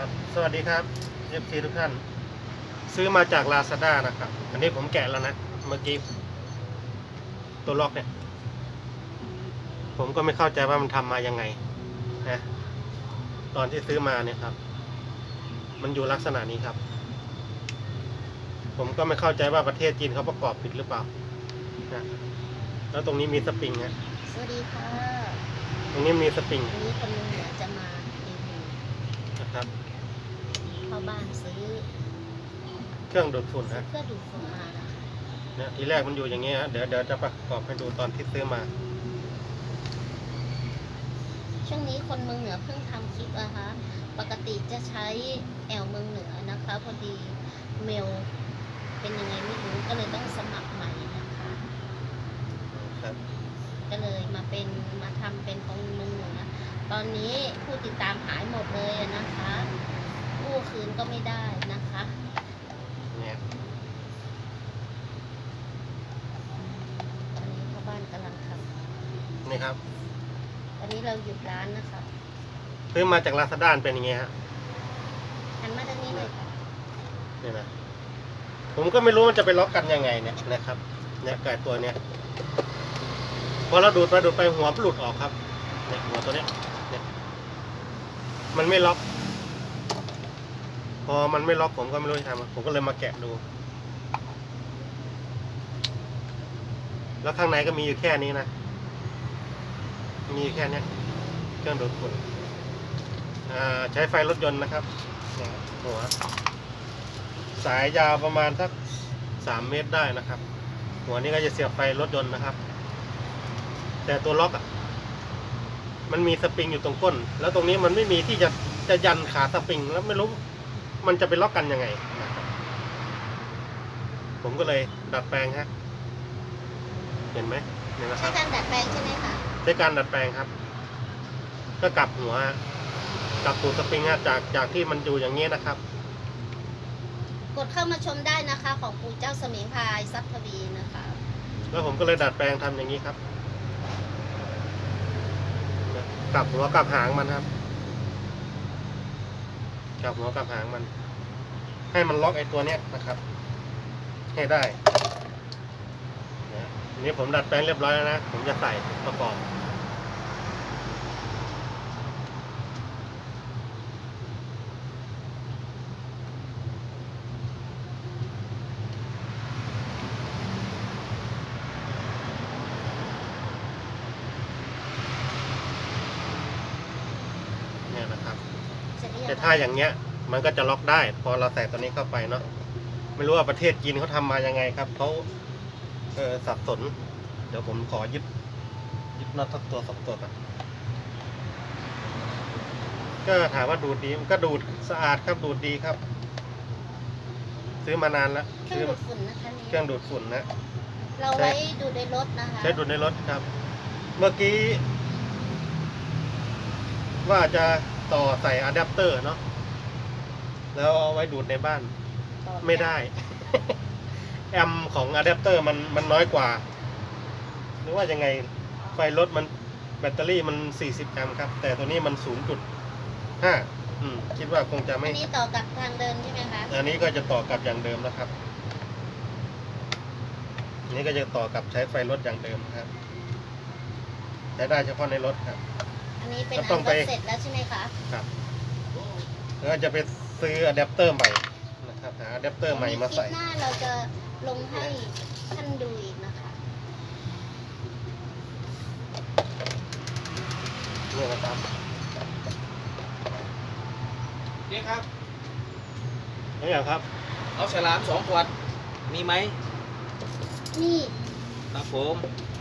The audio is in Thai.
ครับ สวัสดีครับเอฟซีทุกท่าน ซื้อมาจากลาซาด้านะครับ อันนี้ผมแกะแล้วนะ เมื่อกี้ ตัวล็อกเนี่ย ผมก็ไม่เข้าใจว่ามันทำมายังไงนะตอนที่ซื้อมาเนี่ยครับ มันอยู่ลักษณะนี้ครับ ผมก็ไม่เข้าใจว่าประเทศจีนเขาประกอบผิดหรือเปล่านะแล้วตรงนี้มีสปริงฮะสวัสดีค่ะ ตรงนี้มีสปริง วันนี้คนลุงเหนือจะมารีวิว นะครับ เข้าบ้านซื้อเครื่องดูดฝุ่นซื้อฮะเครื่องดูดฝุ่นมานะคะเนี่ยทีแรกมันอยู่อย่างเงี้ยฮะเดี๋ยวเดี๋ยวจะประกอบให้ดูตอนที่ซื้อมา ช่วงนี้คนเมืองเหนือเพิ่งทำคลิปอะคะปกติจะใช้แอลเมืองเหนือนะคะ พอดีเมลเป็นยังไงไม่รู้ก็เลยต้องสมัครใหม่นะคะ ครับก็เลยมาเป็นมาทำเป็นของเมืองเหนือตอนนี้ผู้ติดตามหายหมดเลยอะนะคะ กู้คืนก็ไม่ได้นะคะเนี่ยตอนนี้พ่อบ้านกำลังทนี่ครับำตอนนี้เราหยุดร้านนะคะซื้อมาจากลาซาด้าเป็นอย่างเงี้ยฮะหันมาทางนี้เลยค่ะนี่นะผมก็ไม่รู้มันจะไปล็อกกันยังไงเนี่ยนะครับ เนี่ยไก่ตัวเนี้ยพอเราดูดไปดูดไปหัวมันหลุดออกครับ เนี่ยหัวตัวเนี้ยเนี่ยมันไม่ล็อกพ อมันไม่ล็อกผมก็ไม่รู้จะทำผมก็เลยมาแกะดู แล้วข้างในก็มีอยู่แค่นี้นะ มีแค่นี้เครื่องดูดฝุ่นอ่าใช้ไฟรถยนต์นะครับหัวสายยาวประมาณสักสามเมตรได้นะครับ หัวนี้ก็จะเสียบไฟรถยนต์นะครับ แต่ตัวล็อกอะมันมีสปริงอยู่ตรงก้น แล้วตรงนี้มันไม่มีที่จะจะยันขาสปริง แล้วไม่รู้ มันจะไปล็อกกันยังไงนะครับผมก็เลยดัดแปลงฮะเห็นไหมเนี่ยนะคใช้รับการดัดแปลงใช่ไหมคะใช้การดัดแปลงครับ ก็กลับหัวฮะกลับตูดสปริงฮะจากจากที่มันอยู่อย่างนี้นะครับ กดเข้ามาชมได้นะคะ ของปู่เจ้าเสมิงพรายซับทวีนะคะ แล้วผมก็เลยดัดแปลงทำอย่างนี้ครับ กลับหัวกลับหางมันครับ กับหัวกับหางมัน ให้มันล็อกไอ้ตัวเนี้ยนะครับ ให้ได้นี่ผมดัดแปลงเรียบร้อยแล้วนะ ผมจะใส่ประกอบเนี่ยนะครับ เสร็จหรือแต่ยังถ้าอย่างเงี้ย มันก็จะล็อกได้ พอเราใส่ตัวนี้เข้าไปเนาะไม่รู้ว่าประเทศจีนเขาทำมายังไงครับเขาเออสับสน เดี๋ยวผมขอยึดยึดน็อตสักตัวสักตัวก่อนก็ถามว่าดูดดีมันก็ดูดสะอาดครับดูดดีครับ ซื้อมานานแล้วเครื่ซื้องอดูดฝุ่นนะคะนี่เครื่องดูดฝุ่นนะ เราไว้ดูในรถนะคะใช้ดูดในรถครับ เมื่อกี้ ว่าจะ ต่อใส่อะแดปเตอร์เนาะแล้วเอาไว้ดูดในบ้าน ต่อไม่ได้ แอมป์ของอะแดปเตอร์มันมันน้อยกว่า หรือว่ายังไงไฟรถมันแบตเตอรี่มัน 40 แอมป์ครับ แต่ตัวนี้มัน 0.5อืมคิดว่าคงจะอัไม่นนี้ต่อกับทางเดินใช่ไหมคะ อันนี้ก็จะต่อกับอย่างเดิมนะครับอันนี้ก็จะต่อกับใช้ไฟรถอย่างเดิมครับใช้ได้เฉพาะในรถครับ อันนี้เป็นก็อัต้อนงรไปถเสร็จแล้วใช่ไหมคะครับแล้วก็จะไปซื้ออะแดปเตอร์ใหม่นะครับหาอะแดปเตอร์ใหม่มาใส่คลิปหน้าเราจะลงให้ท่านดูอีกนะคะนี่นะครับนี่ครับนี่อย่างครับ เอาฉลามสองขวดมีไหมนี่ครับผมอ